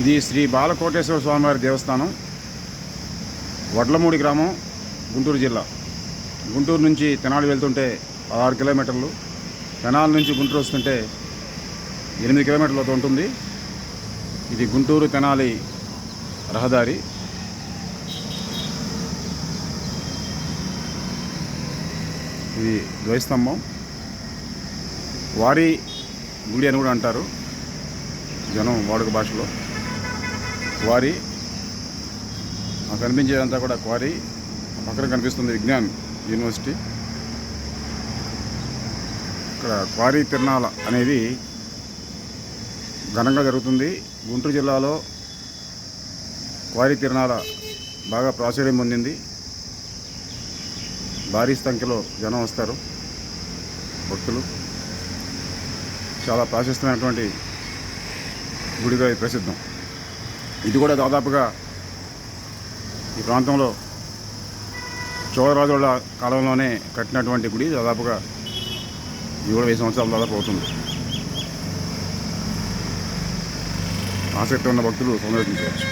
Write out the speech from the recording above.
ఇది శ్రీ బాలకోటేశ్వర స్వామివారి దేవస్థానం వడ్లమూడి గ్రామం గుంటూరు జిల్లా. గుంటూరు నుంచి తెనాలి వెళ్తుంటే ఆరు కిలోమీటర్లు. తెనాలి నుంచి గుంటూరు వస్తుంటే ఎనిమిది కిలోమీటర్లతో ఉంటుంది. ఇది గుంటూరు తెనాలి రహదారి. ఇది ద్వైస్తంభం. వారి గుడి అని కూడా అంటారు. జనం వాడుక భాషలో. క్వారీ. కనిపించేదంతా కూడా క్వారీ. పక్కన కనిపిస్తుంది విజ్ఞాన్ యూనివర్సిటీ. ఇక్కడ క్వారీ తిరణాల అనేది ఘనంగా జరుగుతుంది. గుంటూరు జిల్లాలో క్వారీ తిరణాల బాగా ప్రాచుర్యం పొందింది. భారీ సంఖ్యలో జనం వస్తారు భక్తులు. చాలా ప్రాశస్తమైనటువంటి గుడిగా ప్రసిద్ధం. ఇది కూడా దాదాపుగా ఈ ప్రాంతంలో చోళరాజుల కాలంలోనే కట్టినటువంటి గుడి దాదాపుగా ఇది కూడా వెయ్యి సంవత్సరాల దాదాపు అవుతుంది. ఆసక్తి ఉన్న భక్తులు సందర్శించవచ్చు.